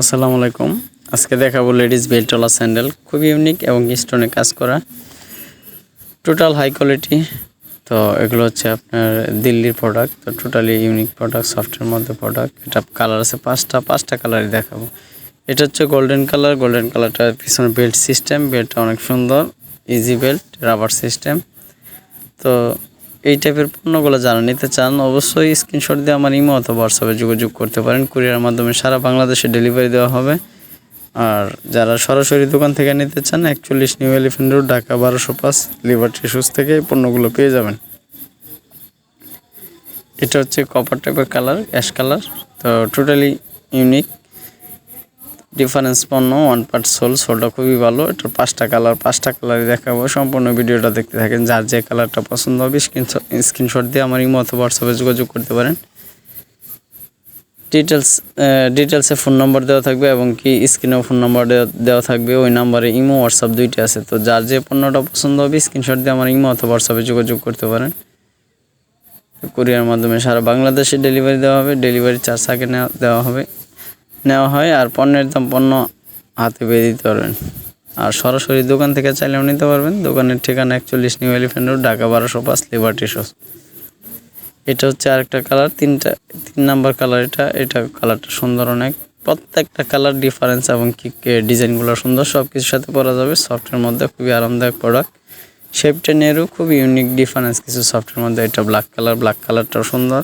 আসসালামু আলাইকুম। আজকে দেখাবো লেডিস বেল্টওয়ালা স্যান্ডেল। খুবই ইউনিক এবং স্টোনে কাজ করা। টোটাল হাই কোয়ালিটি তো এগুলো হচ্ছে আপনার দিল্লির প্রোডাক্ট তো টোটালি ইউনিক প্রোডাক্ট সফটের মধ্যে প্রোডাক্ট এটা কালার আছে পাঁচটা পাঁচটা কালারই দেখাবো। এটা হচ্ছে গোল্ডেন কালার গোল্ডেন কালারটা পিছনে বেল্ট সিস্টেম বেল্টটা অনেক সুন্দর ইজি বেল্ট রাবার সিস্টেম তো এই টাইপের পণ্যগুলো যারা নিতে চান, অবশ্যই স্ক্রিনশট দিয়ে আমার ইমো অথবা হোয়াটসঅ্যাপে যোগাযোগ করতে পারেন। কুরিয়ার মাধ্যমে সারা বাংলাদেশে ডেলিভারি দেওয়া হবে। আর যারা সরাসরি দোকান থেকে নিতে চান, একচল্লিশ নিউ এলিফেন্ট রোড ঢাকা বারোশো পাঁচ লিভার্টি শুজ থেকে পণ্যগুলো পেয়ে যাবেন। এটা হচ্ছে কপার টাইপের কালার অ্যাশ কালার তো টোটালি ইউনিক ডিফারেন্স পণ্য ওয়ান পার্ট সোল সোলটা খুবই ভালো। এটার পাঁচটা কালার পাঁচটা কালারই দেখাবো। সম্পূর্ণ ভিডিওটা দেখতে থাকেন। যার যে কালারটা পছন্দ হবে স্ক্রিনশট দিয়ে আমার ইমো হোয়াটসঅ্যাপে যোগাযোগ করতে পারেন। ডিটেলস ডিটেলসে ফোন নম্বর দেওয়া থাকবে এবং কি স্ক্রিনেও ফোন নম্বর দেওয়া থাকবে। ওই নাম্বারে ইমো হোয়াটসঅ্যাপ দুইটি আছে। তো যার যে পণ্যটা পছন্দ হবে স্ক্রিনশট দিয়ে আমার ইমো অথবা হোয়াটসঅ্যাপে যোগাযোগ করতে পারেন। কুরিয়ার মাধ্যমে সারা বাংলাদেশে ডেলিভারি দেওয়া হবে। ডেলিভারি চার্জ আগে দেওয়া হবে। নেওয়া হয় আর পণ্যের দাম পণ্য হাতে পেয়ে দিতে পারবেন। আর সরাসরি দোকান থেকে চাইলেও নিতে পারবেন। দোকানের ঠিকানা একচল্লিশ নিউ এলিফেন্ট রোড, ঢাকা বারোশো পাঁচ, লিবার্টি শোস এটা হচ্ছে আরেকটা কালার, তিনটা, তিন নাম্বার কালার এটা। এটা কালারটা সুন্দর অনেক। প্রত্যেকটা কালার ডিফারেন্স এবং কি ডিজাইনগুলো সুন্দর সব কিছুর সাথে পরা যাবে। সফটের মধ্যে খুবই আরামদায়ক প্রোডাক্ট শেপটা নিয়েরও খুব ইউনিক ডিফারেন্স কিছু সফটের মধ্যে। এটা ব্ল্যাক কালার ব্ল্যাক কালারটাও সুন্দর।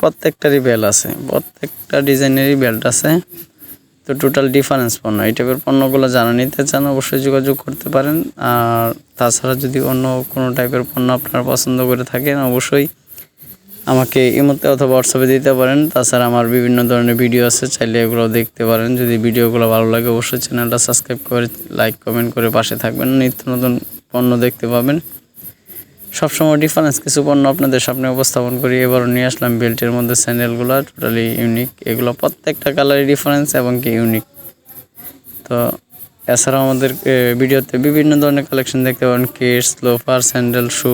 প্রত্যেকটারই বেল আছে, প্রত্যেকটা ডিজাইনেরই বেল্ট আছে। তো টোটাল ডিফারেন্স পণ্য, এই টাইপের পণ্যগুলো জানা নিতে চান অবশ্যই যোগাযোগ করতে পারেন। আর তাছাড়া যদি অন্য কোনো টাইপের পণ্য আপনারা পছন্দ করে থাকেন, অবশ্যই আমাকে ইমোতে অথবা হোয়াটসঅ্যাপে দিতে পারেন। তাছাড়া আমার বিভিন্ন ধরনের ভিডিও আছে, চাইলে এগুলো দেখতে পারেন। যদি ভিডিওগুলো ভালো লাগে, অবশ্যই চ্যানেলটা সাবস্ক্রাইব করে লাইক কমেন্ট করে পাশে থাকবেন। নিত্য নতুন পণ্য দেখতে পাবেন। সবসময় ডিফারেন্স কিছু পণ্য আপনাদের সামনে উপস্থাপন করি। এবারও নিয়ে আসলাম বেল্টের মধ্যে স্যান্ডেলগুলো টোটালি ইউনিক এগুলো প্রত্যেকটা কালারই ডিফারেন্স এবং কি ইউনিক তো এছাড়াও আমাদের ভিডিওতে বিভিন্ন ধরনের কালেকশন দেখতে পাবেন। কিডস লোফার স্যান্ডেল শু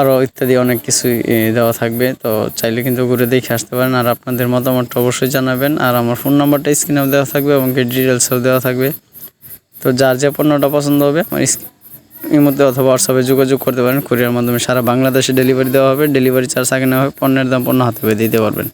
আরও ইত্যাদি অনেক কিছুই এ, দেওয়া থাকবে। তো চাইলে কিন্তু ঘুরে দেখে আসতে পারেন। আর আপনাদের মতামতটা অবশ্যই জানাবেন। আর আমার ফোন নাম্বারটা স্ক্রিনেও দেওয়া থাকবে এবং কি ডিটেলসও দেওয়া থাকবে। তো যার যে পণ্যটা পছন্দ হবে আমার স্ক্রিন এর মধ্যে অথবা হোয়াটসঅ্যাপে যোগাযোগ করতে পারেন। কুরিয়ার মাধ্যমে সারা বাংলাদেশে ডেলিভারি দেওয়া হবে ডেলিভারি চার্জ আগে নেওয়া হবে, পণ্যের দাম পণ্য হাতে পেয়ে দিতে পারবেন।